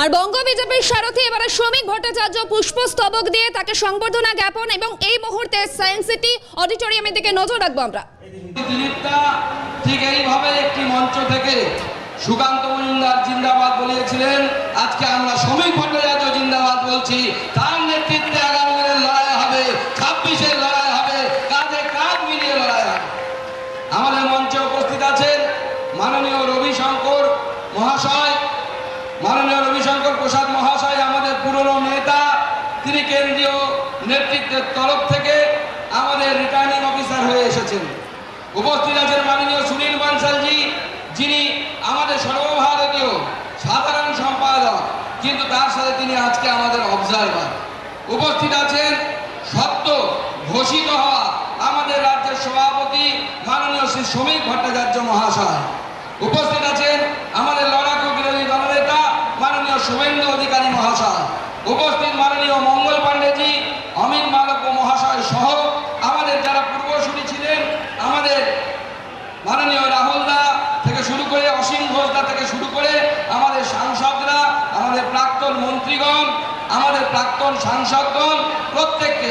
আর বঙ্গ বিজেপির সারথী এবারে শ্রমিক ভট্টাচার্য পুষ্পস্তবক দিয়ে তাকে সংবর্ধনা জ্ঞাপন এবং এই মুহূর্তে সায়েন্স সিটি অডিটোরিয়ামের দিকে নজর রাখব আমরা। একটি মঞ্চ থেকে সুকান্ত মজুমদার জিন্দাবাদ বলিয়েছিলেন, আজকে আমরা শ্রমিক ভট্টাচার্য জিন্দাবাদ বলছি। তার নেতৃত্বে আগামী দিনের লড়াই হবে ছাব্বিশের লড়াই হবে কাঁধে কাঁধ মিলিয়ে লড়াই হবে আমাদের মঞ্চে উপস্থিত আছেন মাননীয় রবিশঙ্কর মহাশয় মাননীয় রবিশঙ্কর প্রসাদ মহাশয় আমাদের পুরনো নেতা তিনি কেন্দ্রীয় নেতৃত্বের তরফ থেকে আমাদের রিটার্নিং অফিসার হয়ে এসেছেন। উপস্থিত আছেন মাননীয় সুনীল বানসালজি, যিনি আমাদের সর্বভারতীয় সাধারণ সম্পাদক, কিন্তু তার সাথে তিনি আজকে আমাদের অবজারভার উপস্থিত আছেন সত্য ঘোষিত হওয়া আমাদের রাজ্যের সভাপতি মাননীয় শ্রী শ্রমিক ভট্টাচার্য মহাশয়। উপস্থিত আছেন আমাদের লড়াকু বিরোধী দলনেতা মাননীয় শুভেন্দু অধিকারী মহাশয়। উপস্থিত মাননীয় মঙ্গল পাণ্ডেজি অমিত মালব্য মহাশয় সহ আমাদের যারা পূর্বসূরি ছিলেন আমাদের মাননীয় রাহুল দা থেকে শুরু করে অসীম ঘোষদা থেকে শুরু করে আমাদের সাংসদরা আমাদের প্রাক্তন মন্ত্রীগণ আমাদের প্রাক্তন সাংসদগণ, প্রত্যেককে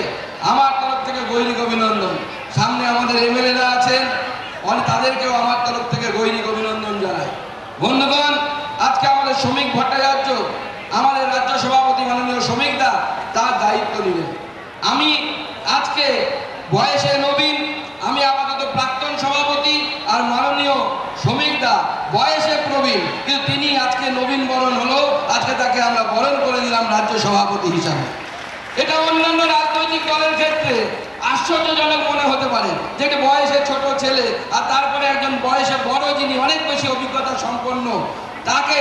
আমার তরফ থেকে গৈরিক অভিনন্দন। সামনে আমাদের এমএলএরা আছেন অনেক তাদেরকেও আমার তরফ থেকে গৈরিক অভিনন্দন জানাই। বন্ধুগণ, আজকে আমাদের শ্রমিক ভট্টাচার্য, আমাদের রাজ্য সভাপতি মাননীয় শ্রমিক দা, তার দায়িত্ব নিলেন। আমি আজকে বয়সে নবীন, আমি আপাতত প্রাক্তন সভাপতি আর মাননীয় শ্রমিক দা, বয়সে প্রবীণ কিন্তু তিনি আজকে নবীন বরণ হলো, আজকে তাকে আমরা বরণ করে দিলাম রাজ্য সভাপতি হিসাবে। এটা অন্যান্য রাজনৈতিক দলের ক্ষেত্রে আশ্চর্যজনক মনে হতে পারে যে বয়সে ছোট ছেলে আর তারপরে একজন বয়সে বড় যিনি অনেক বেশি অভিজ্ঞতা সম্পন্ন, তাকে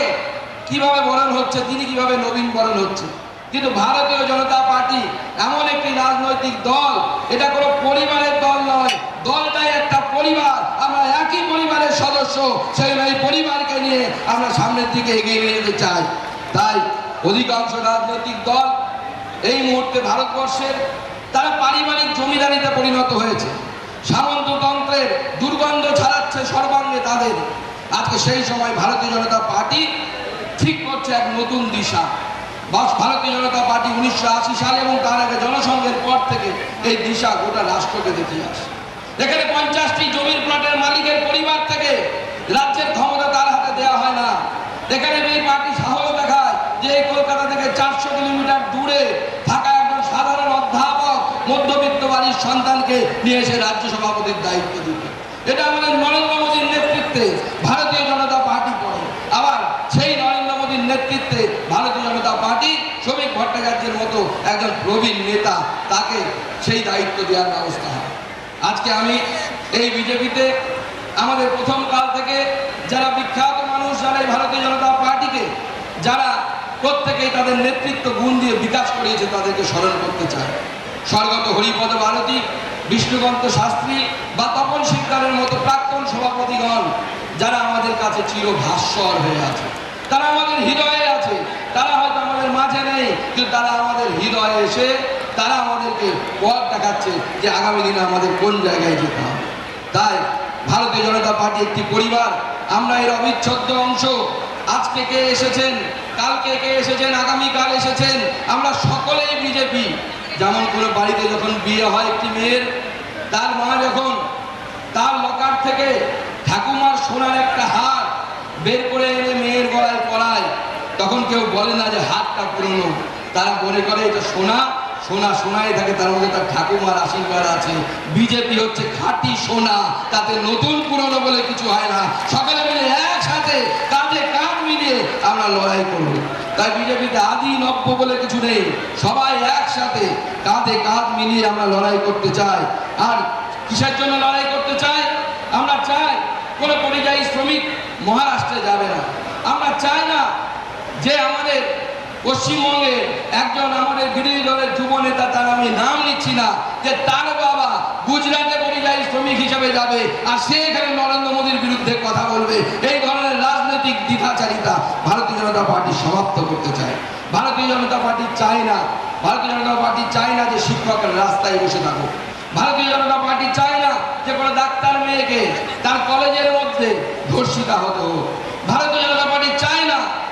কীভাবে বরণ হচ্ছে, তিনি কীভাবে নবীন বরণ হচ্ছে? কিন্তু ভারতীয় জনতা পার্টি এমন একটি রাজনৈতিক দল, এটা কোনো পরিবারের দল নয়, দলটাই একটা পরিবার। আমরা পরিবারের সদস্য, সেই এই পরিবারকে নিয়ে আমরা সামনের দিকে এগিয়ে নিয়ে যেতে চাই। তাই অধিকাংশ রাজনৈতিক দল এই মুহূর্তে ভারতবর্ষের তারা পারিবারিক জমিদারিতে পরিণত হয়েছে। সামন্ততন্ত্রের দুর্গন্ধ ছাড়াচ্ছে সর্বাঙ্গে তাদের। আজকে সেই সময় ভারতীয় জনতা পার্টি ঠিক করছে এক নতুন দিশা। ভারতীয় জনতা পার্টি উনিশশো আশি সালে এবং তার আগে জনসংঘের পর থেকে এই দিশা গোটা রাষ্ট্রকে দেখিয়ে আসে। এখানে পঞ্চাশটি জমির প্লটের মালিকের পরিবার থেকে রাজ্যের ক্ষমতা তার হাতে দেওয়া হয় না। এখানে এই পার্টি সাহস দেখায় যে এই কলকাতা থেকে চারশো কিলোমিটার দূরে থাকা একজন সাধারণ অধ্যাপক মধ্যবিত্ত বাড়ির সন্তানকে নিয়ে এসে রাজ্য সভাপতির দায়িত্ব দিবে। এটা আমাদের নরেন্দ্র মোদীর নেতৃত্বে ভারতীয় জনতা পার্টি করে। আবার সেই নরেন্দ্র মোদীর নেতৃত্বে ভারতীয় জনতা পার্টি শ্রমিক ভট্টাচার্যের মতো একজন প্রবীণ নেতা তাকে সেই দায়িত্ব দেওয়ার ব্যবস্থা হয় আজকে আমি এই বিজেপিতে আমাদের প্রথম কাল থেকে যারা বিখ্যাত মানুষ, যারা এই ভারতীয় জনতা পার্টিকে, যারা প্রত্যেকেই তাদের নেতৃত্ব গুণ দিয়ে বিকাশ করিয়েছে, তাদেরকে স্মরণ করতে চায় স্বর্গত হরিপদ ভারতী, বিষ্ণুকান্ত শাস্ত্রী বা তপন সিকদারের মতো প্রাক্তন সভাপতিগণ, যারা আমাদের কাছে চির ভাস্বর হয়ে আছে। তারা আমাদের হৃদয়ে আছে। তারা হয়তো আমাদের মাঝে নেই, কিন্তু তারা আমাদের হৃদয়ে এসে তারা আমাদেরকে পথ দেখাচ্ছে যে আগামী দিনে আমাদের কোন জায়গায় যেতে হবে। তাই ভারতীয় জনতা পার্টি একটি পরিবার, আমরা এর অবিচ্ছেদ্য অংশ। আজকে কে এসেছেন, কালকে কে এসেছেন, আগামীকাল এসেছেন, আমরা সকলেই বিজেপি। যেমন করে বাড়িতে যখন বিয়ে হয় একটি মেয়ের, তার মা যখন তার লকার থেকে ঠাকুমার সোনার একটা হার বের করে এনে মেয়ের গলায় পরায়, তখন কেউ বলে না যে হাতটা পুরনো। তারা মনে করে এটা সোনা সোনা সোনাই থাকে, তার মধ্যে তার ঠাকুমার আশীর্বাদ আছে। বিজেপি হচ্ছে খাঁটি সোনা, তাতে নতুন পুরনো বলে কিছু হয় না। সকলে মিলে একসাথে কাঁধে কাঁধ মিলিয়ে আমরা লড়াই করব। তাই বিজেপিতে আদি নব্য বলে কিছু নেই। সবাই একসাথে কাঁধে কাঁধ মিলিয়ে আমরা লড়াই করতে চাই। আর কিসের জন্য লড়াই করতে চাই? আমরা চাই কোনো পরিযায়ী শ্রমিক মহারাষ্ট্রে যাবে না। আমরা চাই না যে আমাদের পশ্চিমবঙ্গে একজন আমাদের বিরোধী দলের যুব নেতা, তার আমি নাম নিচ্ছি না, যে তার বাবা গুজরাটে পরিযায়ী শ্রমিক হিসেবে যাবে আর সে এখানে নরেন্দ্র মোদীর বিরুদ্ধে কথা বলবে। এই ধরনের রাজনৈতিক দ্বিধাচারিতা ভারতীয় জনতা পার্টি সমাপ্ত করতে চায়। ভারতীয় জনতা পার্টি চায় না, ভারতীয় জনতা পার্টি চায় না যে শিক্ষকের রাস্তায় বসে থাকুক। ভারতীয় জনতা পার্টি চায় না যে কোনো ডাক্তার মেয়েকে তার কলেজের মধ্যে ধর্ষিতা হতে হোক। ভারতীয় জনতা পার্টি চায়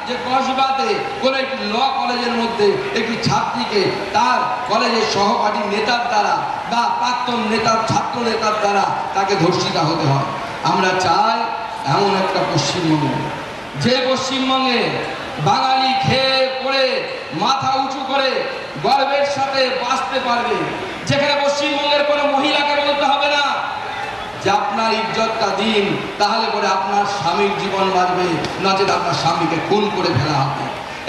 যে কসবাতে কোন একটি ল কলেজের মধ্যে একটি ছাত্রীকে তার কলেজের সহপাঠী নেতার দ্বারা বা প্রাক্তন নেতার, ছাত্র নেতার দ্বারা তাকে ধর্ষিতা হতে হয়। আমরা চাই এমন একটা পশ্চিমবঙ্গ, যে পশ্চিমবঙ্গে বাঙালি খেয়ে পড়ে, মাথা উঁচু করে গর্বের সাথে বাঁচতে পারবে, যেখানে পশ্চিমবঙ্গের কোনো মহিলাকে বলতে হবে না। যে আপনার ইজ্জতটা দিন, তাহলে পরে আপনার স্বামীর জীবন বাঁচবে নচেত আপনার স্বামীকে খুন করে ফেলা হবে।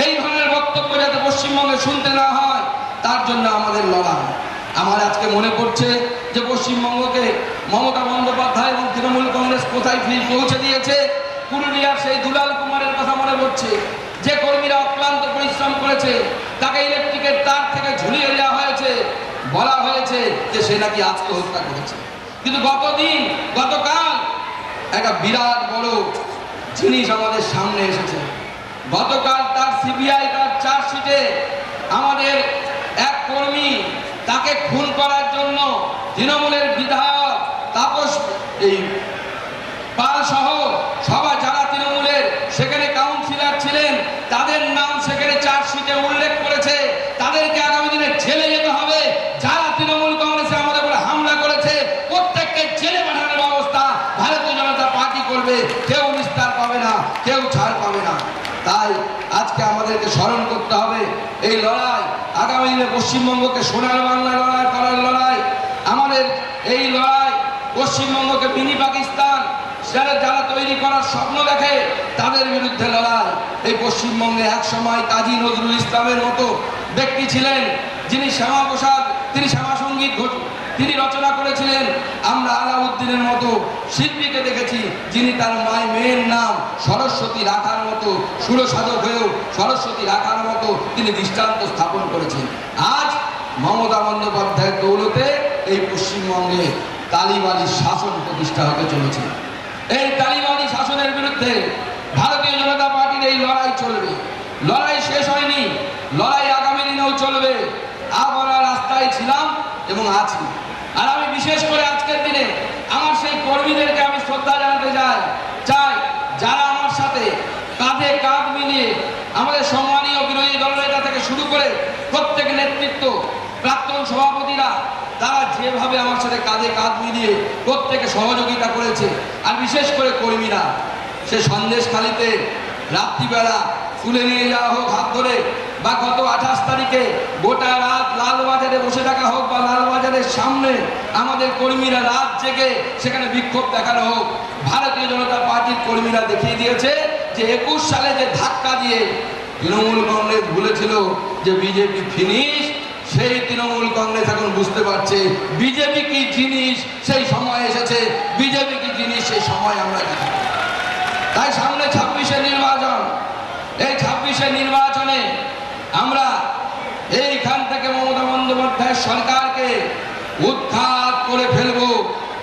এই ধরনের বক্তব্য যাতে পশ্চিমবঙ্গে শুনতে না হয়, তার জন্য আমাদের লড়াই। আমার আজকে মনে পড়ছে যে পশ্চিমবঙ্গকে মমতা বন্দ্যোপাধ্যায় এবং তৃণমূল কংগ্রেস কোথায় ফিল পৌঁছে দিয়েছে? পুরুলিয়ার সেই দুলাল কুমারের কথা মনে পড়ছে। যে কর্মীরা অক্লান্ত পরিশ্রম করেছে, তাকে ইলেকট্রিকের তার থেকে ঝুলিয়ে দেওয়া হয়েছে। বলা হয়েছে যে সে নাকি আত্মহত্যা করেছে। কিন্তু গতদিন, গতকাল একটা বিরাট বড় জিনিস আমাদের সামনে এসেছে। গতকাল তার সিবিআই, তার চার্জশিটে আমাদের এক কর্মী তাকে খুন করার জন্য তৃণমূলের বিধায়ক তাপস, এই পাল সহ সবাই যারা তৃণমূলের সেখানে কাউন্সিলর ছিলেন তাদের নাম সেখানে চার্জশিটে উল্লেখ করেছে তাদেরকে আগামী দিনে জেলে যেতে হবে যারা তৃণমূল কংগ্রেসে আমাদের উপরে হামলা করেছে প্রত্যেককে জেলে পাঠানোর ব্যবস্থা ভারতীয় জনতা পার্টি করবে কেউ নিস্তার পাবে না কেউ ছাড় পাবে না তাই আজকে আমাদেরকে স্মরণ করতে হবে। এই লড়াই আগামী দিনে পশ্চিমবঙ্গকে সোনার বাংলা লড়াই করার লড়াই। আমাদের এই লড়াই পশ্চিমবঙ্গকে মিনি পাকিস্তান যারা যারা তৈরি করার স্বপ্ন দেখে, তাদের বিরুদ্ধে লড়াই। এই পশ্চিমবঙ্গে এক সময় কাজী নজরুল ইসলামের মতো ব্যক্তি ছিলেন, যিনি শ্যামা প্রসাদ তিনি শ্যামা সংগীত ঘট- তিনি রচনা করেছিলেন, আমরা আলাউদ্দিনের মতো শিল্পীকে দেখেছি, যিনি তার মায় মেয়ের নাম সরস্বতী রাখার মতো সুরসাধক হয়েও সরস্বতী রাখার মতো তিনি দৃষ্টান্ত স্থাপন করেছেন। আজ মমতা বন্দ্যোপাধ্যায়ের দৌলতে এই পশ্চিমবঙ্গে তালিবানি শাসন প্রতিষ্ঠা হতে চলেছে। এই তালিবানি শাসনের বিরুদ্ধে ভারতীয় জনতা পার্টির এই লড়াই চলবে। লড়াই শেষ হয়নি, লড়াই আগামী দিনেও চলবে। আমরা রাস্তায় ছিলাম এবং আছি। বিশেষ করে আজকের দিনে আমার সেই কর্মীদেরকে আমি শ্রদ্ধা জানাতে চাই চাই, যারা আমার সাথে কাঁধে কাঁধ মিলিয়ে আমাদের সম্মানীয় বিরোধী দলনেতা থেকে শুরু করে প্রত্যেক নেতৃত্ব, প্রাক্তন সভাপতিরা, তারা যেভাবে আমার সাথে কাঁধে কাঁধ মিলিয়ে প্রত্যেকে সহযোগিতা করেছে, আর বিশেষ করে কর্মীরা, সে সন্দেশখালিতে রাত্রিবেলা তুলে নিয়ে যাওয়া হোক হাত ধরে বা গত আঠাশ তারিখে গোটা রাত লালবাজারে বসে থাকা হোক বা লালবাজারের সামনে আমাদের কর্মীরা রাত জেগে সেখানে বিক্ষোভ দেখানো হোক, ভারতীয় জনতা পার্টির কর্মীরা দেখিয়ে দিয়েছে যে একুশ সালে যে ধাক্কা দিয়ে তৃণমূল কংগ্রেস বলেছিল যে বিজেপি ফিনিশ, সেই তৃণমূল কংগ্রেস এখন বুঝতে পারছে বিজেপি কি জিনিস সেই সময় এসেছে, বিজেপি কি জিনিস সেই সময় আমরা তাই সামনে ছাব্বিশে নির্বাচন, এই ছাব্বিশে নির্বাচনে আমরা এইখান থেকে মমতা বন্দ্যোপাধ্যায়ের সরকারকে উৎখাত করে ফেলব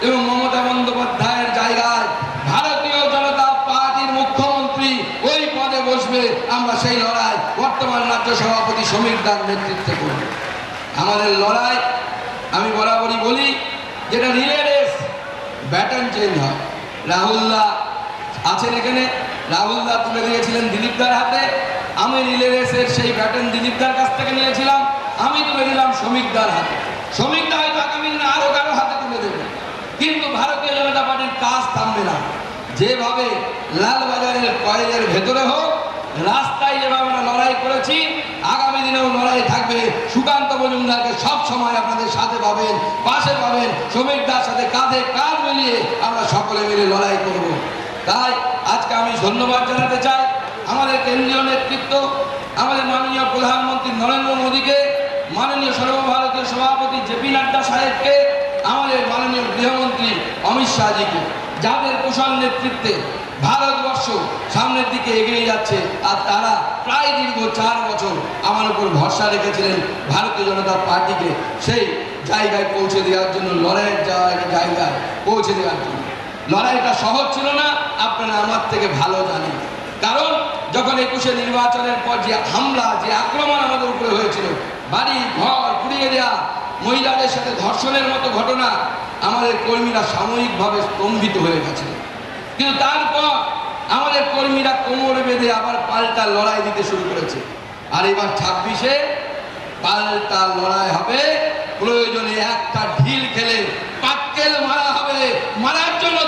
এবং মমতা বন্দ্যোপাধ্যায়ের জায়গায় ভারতীয় জনতা পার্টির মুখ্যমন্ত্রী ওই পদে বসবে, আমরা সেই লড়াই বর্তমান রাজ্য সভাপতি সমীর দার নেতৃত্বে করব। আমাদের লড়াই, আমি বরাবরই বলি, যেটা রিলে রেস ব্যাটন চেঞ্জ হয়। রাহুলদা আছেন এখানে, রাহুলদা তুলে দিয়েছিলেন দিলীপদার হাতে। আমি রিলে রেসের সেই ব্যাটন দিলীপদার কাছ থেকে নিয়েছিলাম। আমি তুলে দিলাম শ্রমিকদার হাতে। শ্রমিকদা হয়তো আগামী দিনে আরও কারও হাতে তুলে দেবে। কিন্তু ভারতীয় জনতা পার্টির কাজ থামবে না। যেভাবে লালবাজারের কয়েলের ভেতরে হোক, রাস্তায় যেভাবে আমরা লড়াই করেছি, আগামী দিনেও লড়াই থাকবে। সুকান্ত মজুমদারকে সব সময় আপনাদের সাথে পাবেন, পাশে পাবেন। শ্রমিকদার সাথে কাঁধে কাঁধ মিলিয়ে আমরা সকলে মিলে লড়াই করব। তাই আজকে আমি ধন্যবাদ জানাতে চাই আমাদের কেন্দ্রীয় নেতৃত্ব, আমাদের মাননীয় প্রধানমন্ত্রী নরেন্দ্র মোদীকে। মাননীয় সর্বভারতীয় সভাপতি জেপি নাড্ডা সাহেবকে, আমাদের মাননীয় গৃহমন্ত্রী অমিত শাহজিকে, যাদের কুশল নেতৃত্বে ভারতবর্ষ সামনের দিকে এগিয়ে যাচ্ছে, আর তারা প্রায় দীর্ঘ চার বছর আমার উপর ভরসা রেখেছিলেন ভারতীয় জনতা পার্টিকে সেই জায়গায় পৌঁছে দেওয়ার জন্য, লড়াইয়ের জায়গায় জায়গায় পৌঁছে দেওয়ার জন্য। লড়াইটা সহজ ছিল না, আপনারা আমার থেকে ভালো জানেন। কারণ, যখন একুশে নির্বাচনের পর যে হামলা, যে আক্রমণ আমাদের উপরে হয়েছিল বাড়ি ঘর পুড়িয়ে দেওয়া মহিলাদের সাথে ধর্ষণের মতো ঘটনা আমাদের কর্মীরা সাময়িকভাবে স্তম্ভিত হয়ে গেছে। কিন্তু তারপর আমাদের কর্মীরা কোমর বেঁধে আবার পাল্টা লড়াই দিতে শুরু করেছে। আর এবার ছাব্বিশে পাল্টা লড়াই হবে, প্রয়োজনে একটা ঢিল খেলে পাক্কেল মারা হবে। মারার জন্য